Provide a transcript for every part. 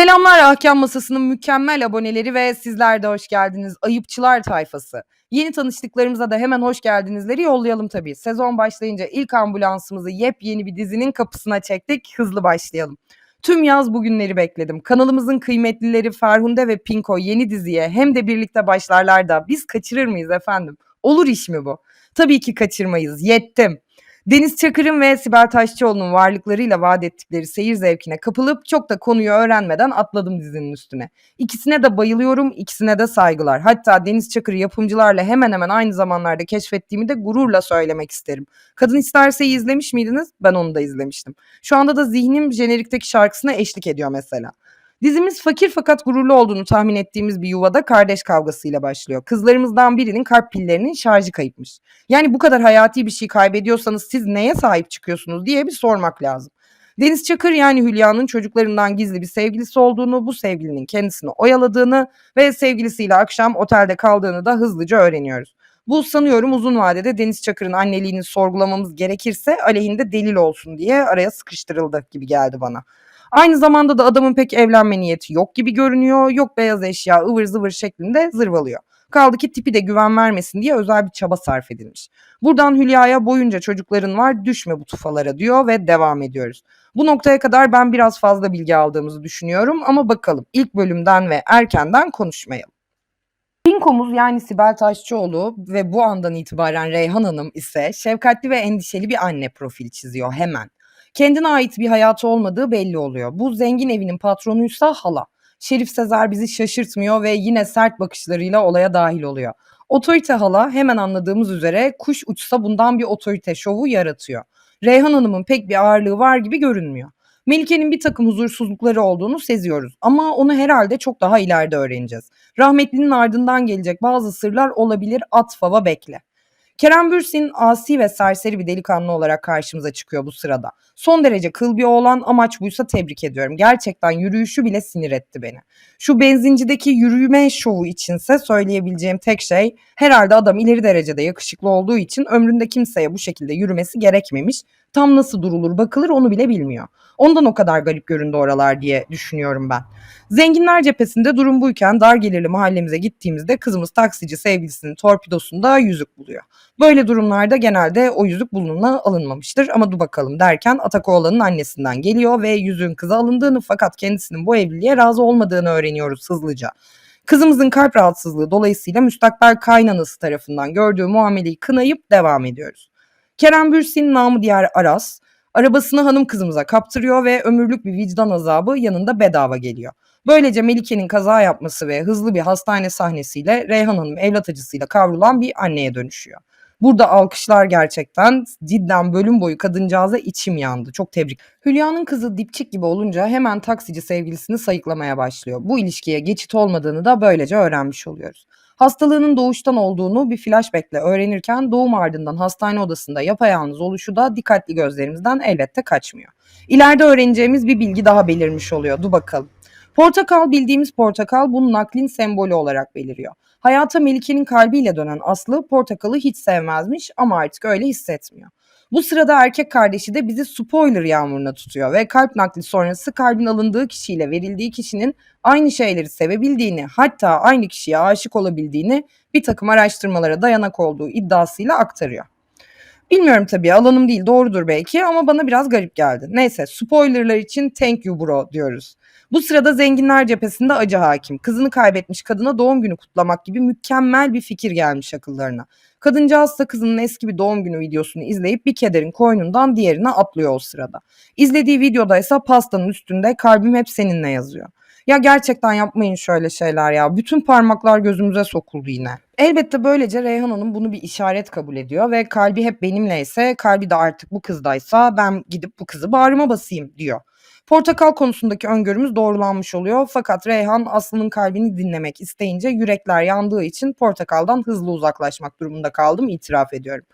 Selamlar Ahkam Masası'nın mükemmel aboneleri ve sizler de hoş geldiniz ayıpçılar tayfası. Yeni tanıştıklarımıza da hemen hoş geldinizleri yollayalım tabii. Sezon başlayınca ilk ambulansımızı yepyeni bir dizinin kapısına çektik. Hızlı başlayalım. Tüm yaz bugünleri bekledim. Kanalımızın kıymetlileri Ferhunde ve Pinko yeni diziye hem de birlikte başlarlar da biz kaçırır mıyız efendim? Olur iş mi bu? Tabii ki kaçırmayız. Yettim. Deniz Çakır'ın ve Sibel Taşçıoğlu'nun varlıklarıyla vaat ettikleri seyir zevkine kapılıp çok da konuyu öğrenmeden atladım dizinin üstüne. İkisine de bayılıyorum, ikisine de saygılar. Hatta Deniz Çakır'ı yapımcılarla hemen hemen aynı zamanlarda keşfettiğimi de gururla söylemek isterim. Kadın İsterse'yi izlemiş miydiniz? Ben onu da izlemiştim. Şu anda da zihnim jenerikteki şarkısına eşlik ediyor mesela. Dizimiz fakir fakat gururlu olduğunu tahmin ettiğimiz bir yuvada kardeş kavgasıyla başlıyor. Kızlarımızdan birinin kalp pillerinin şarjı kayıpmış. Yani bu kadar hayati bir şey kaybediyorsanız siz neye sahip çıkıyorsunuz diye bir sormak lazım. Deniz Çakır yani Hülya'nın çocuklarından gizli bir sevgilisi olduğunu, bu sevgilinin kendisini oyaladığını ve sevgilisiyle akşam otelde kaldığını da hızlıca öğreniyoruz. Bu sanıyorum uzun vadede Deniz Çakır'ın anneliğini sorgulamamız gerekirse aleyhinde delil olsun diye araya sıkıştırıldı gibi geldi bana. Aynı zamanda da adamın pek evlenme niyeti yok gibi görünüyor. Yok beyaz eşya ıvır zıvır şeklinde zırvalıyor. Kaldı ki tipi de güven vermesin diye özel bir çaba sarf edilmiş. Buradan Hülya'ya boyunca çocukların var düşme bu tufalara diyor ve devam ediyoruz. Bu noktaya kadar ben biraz fazla bilgi aldığımızı düşünüyorum ama bakalım ilk bölümden ve erkenden konuşmayalım. Pinko'muz yani Sibel Taşçıoğlu ve bu andan itibaren Reyhan Hanım ise şefkatli ve endişeli bir anne profili çiziyor hemen. Kendine ait bir hayatı olmadığı belli oluyor. Bu zengin evinin patronuysa hala. Şerif Sezer bizi şaşırtmıyor ve yine sert bakışlarıyla olaya dahil oluyor. Otorite hala hemen anladığımız üzere kuş uçsa bundan bir otorite şovu yaratıyor. Reyhan Hanım'ın pek bir ağırlığı var gibi görünmüyor. Melike'nin bir takım huzursuzlukları olduğunu seziyoruz ama onu herhalde çok daha ileride öğreneceğiz. Rahmetlinin ardından gelecek bazı sırlar olabilir at fava bekle. Kerem Bürsin asi ve serseri bir delikanlı olarak karşımıza çıkıyor bu sırada. Son derece kıl bir oğlan amaç buysa tebrik ediyorum. Gerçekten yürüyüşü bile sinir etti beni. Şu benzincideki yürüme şovu içinse söyleyebileceğim tek şey herhalde adam ileri derecede yakışıklı olduğu için ömründe kimseye bu şekilde yürümesi gerekmemiş. Tam nasıl durulur bakılır onu bile bilmiyor. Ondan o kadar garip göründü oralar diye düşünüyorum ben. Zenginler cephesinde durum buyken dar gelirli mahallemize gittiğimizde kızımız taksici sevgilisinin torpidosunda yüzük buluyor. Böyle durumlarda genelde o yüzük bulununa alınmamıştır ama dur bakalım derken Atakoğlan'ın annesinden geliyor ve yüzüğün kıza alındığını fakat kendisinin bu evliliğe razı olmadığını öğreniyoruz hızlıca. Kızımızın kalp rahatsızlığı dolayısıyla müstakbel kaynanası tarafından gördüğü muameleyi kınayıp devam ediyoruz. Kerem Bürsin namı diğer Aras, arabasını hanım kızımıza kaptırıyor ve ömürlük bir vicdan azabı yanında bedava geliyor. Böylece Melike'nin kaza yapması ve hızlı bir hastane sahnesiyle Reyhan Hanım evlat acısıyla kavrulan bir anneye dönüşüyor. Burada alkışlar gerçekten cidden bölüm boyu kadıncağıza içim yandı. Çok tebrik. Hülya'nın kızı dipçik gibi olunca hemen taksici sevgilisini sayıklamaya başlıyor. Bu ilişkiye geçit olmadığını da böylece öğrenmiş oluyoruz. Hastalığının doğuştan olduğunu bir flashbackle öğrenirken doğum ardından hastane odasında yapayalnız oluşu da dikkatli gözlerimizden elbette kaçmıyor. İleride öğreneceğimiz bir bilgi daha belirmiş oluyor. Dur bakalım. Portakal bildiğimiz portakal bunun naklin sembolü olarak beliriyor. Hayata Melike'nin kalbiyle dönen Aslı portakalı hiç sevmezmiş ama artık öyle hissetmiyor. Bu sırada erkek kardeşi de bizi spoiler yağmuruna tutuyor ve kalp nakli sonrası kalbin alındığı kişiyle verildiği kişinin aynı şeyleri sevebildiğini hatta aynı kişiye aşık olabildiğini bir takım araştırmalara dayanak olduğu iddiasıyla aktarıyor. Bilmiyorum tabii alanım değil doğrudur belki ama bana biraz garip geldi. Neyse spoilerlar için thank you bro diyoruz. Bu sırada zenginler cephesinde acı hakim. Kızını kaybetmiş kadına doğum günü kutlamak gibi mükemmel bir fikir gelmiş akıllarına. Kadıncağız da kızının eski bir doğum günü videosunu izleyip bir kederin koynundan diğerine atlıyor o sırada. İzlediği videoda ise pastanın üstünde kalbim hep seninle yazıyor. Ya gerçekten yapmayın şöyle şeyler ya. Bütün parmaklar gözümüze sokuldu yine. Elbette böylece Reyhan Hanım bunu bir işaret kabul ediyor ve kalbi hep benimleyse, kalbi de artık bu kızdaysa ben gidip bu kızı bağrıma basayım diyor. Portakal konusundaki öngörümüz doğrulanmış oluyor fakat Reyhan Aslı'nın kalbini dinlemek isteyince yürekler yandığı için portakaldan hızlı uzaklaşmak durumunda kaldım itiraf ediyorum.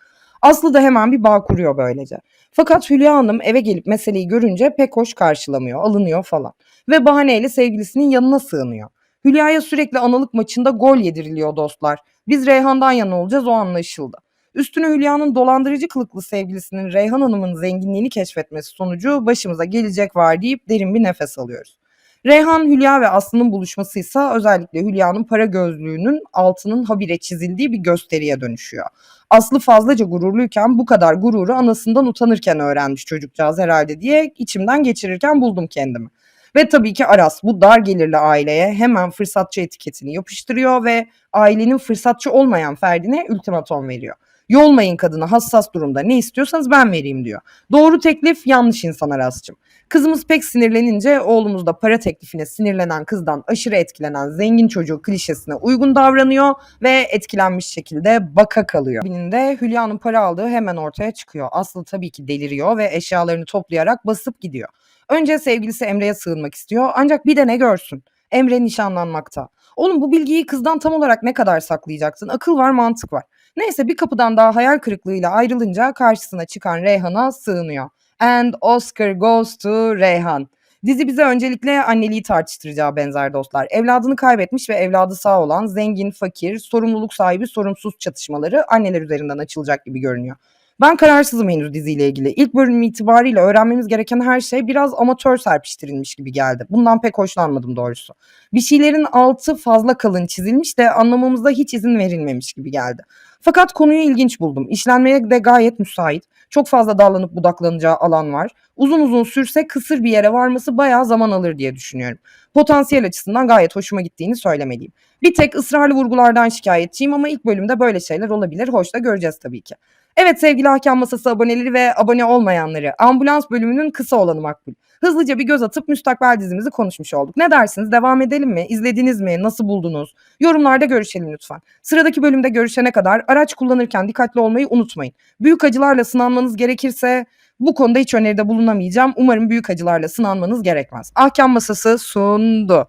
Aslı da hemen bir bağ kuruyor böylece. Fakat Hülya Hanım eve gelip meseleyi görünce pek hoş karşılamıyor, alınıyor falan. Ve bahaneyle sevgilisinin yanına sığınıyor. Hülya'ya sürekli analık maçında gol yediriliyor dostlar. Biz Reyhan'dan yana olacağız o anlaşıldı. Üstüne Hülya'nın dolandırıcı kılıklı sevgilisinin Reyhan Hanım'ın zenginliğini keşfetmesi sonucu başımıza gelecek var deyip derin bir nefes alıyoruz. Reyhan, Hülya ve Aslı'nın buluşmasıysa özellikle Hülya'nın para gözlüğünün altının habire çizildiği bir gösteriye dönüşüyor. Aslı fazlaca gururluyken bu kadar gururu anasından utanırken öğrenmiş çocukcağız herhalde diye içimden geçirirken buldum kendimi. Ve tabii ki Aras bu dar gelirli aileye hemen fırsatçı etiketini yapıştırıyor ve ailenin fırsatçı olmayan ferdine ultimatom veriyor. Yolmayın kadını hassas durumda ne istiyorsanız ben vereyim diyor. Doğru teklif yanlış insan Aras'cığım. Kızımız pek sinirlenince oğlumuz da para teklifine sinirlenen kızdan aşırı etkilenen zengin çocuğu klişesine uygun davranıyor ve etkilenmiş şekilde baka kalıyor. Bininde Hülya'nın para aldığı hemen ortaya çıkıyor. Aslı tabii ki deliriyor ve eşyalarını toplayarak basıp gidiyor. Önce sevgilisi Emre'ye sığınmak istiyor ancak bir de ne görsün? Emre nişanlanmakta. Oğlum bu bilgiyi kızdan tam olarak ne kadar saklayacaksın? Akıl var mantık var. Neyse bir kapıdan daha hayal kırıklığıyla ayrılınca karşısına çıkan Reyhan'a sığınıyor. And Oscar goes to Reyhan. Dizi bize öncelikle anneliği tartıştıracağı benzer dostlar. Evladını kaybetmiş ve evladı sağ olan zengin, fakir, sorumluluk sahibi, sorumsuz çatışmaları anneler üzerinden açılacak gibi görünüyor. Ben kararsızım henüz diziyle ilgili. İlk bölüm itibariyle öğrenmemiz gereken her şey biraz amatör serpiştirilmiş gibi geldi. Bundan pek hoşlanmadım doğrusu. Bir şeylerin altı fazla kalın çizilmiş de anlamamıza hiç izin verilmemiş gibi geldi. Fakat konuyu ilginç buldum. İşlenmeye de gayet müsait. Çok fazla dallanıp budaklanacağı alan var. Uzun uzun sürse kısır bir yere varması bayağı zaman alır diye düşünüyorum. Potansiyel açısından gayet hoşuma gittiğini söylemeliyim. Bir tek ısrarlı vurgulardan şikayetçiyim ama ilk bölümde böyle şeyler olabilir. Hoş da göreceğiz tabii ki. Evet sevgili Hakem Masası aboneleri ve abone olmayanları, ambulans bölümünün kısa olanı makbul. Hızlıca bir göz atıp müstakbel dizimizi konuşmuş olduk. Ne dersiniz? Devam edelim mi? İzlediniz mi? Nasıl buldunuz? Yorumlarda görüşelim lütfen. Sıradaki bölümde görüşene kadar araç kullanırken dikkatli olmayı unutmayın. Büyük acılarla sınanmanız gerekirse bu konuda hiç öneride bulunamayacağım. Umarım büyük acılarla sınanmanız gerekmez. Ahkam Masası sundu.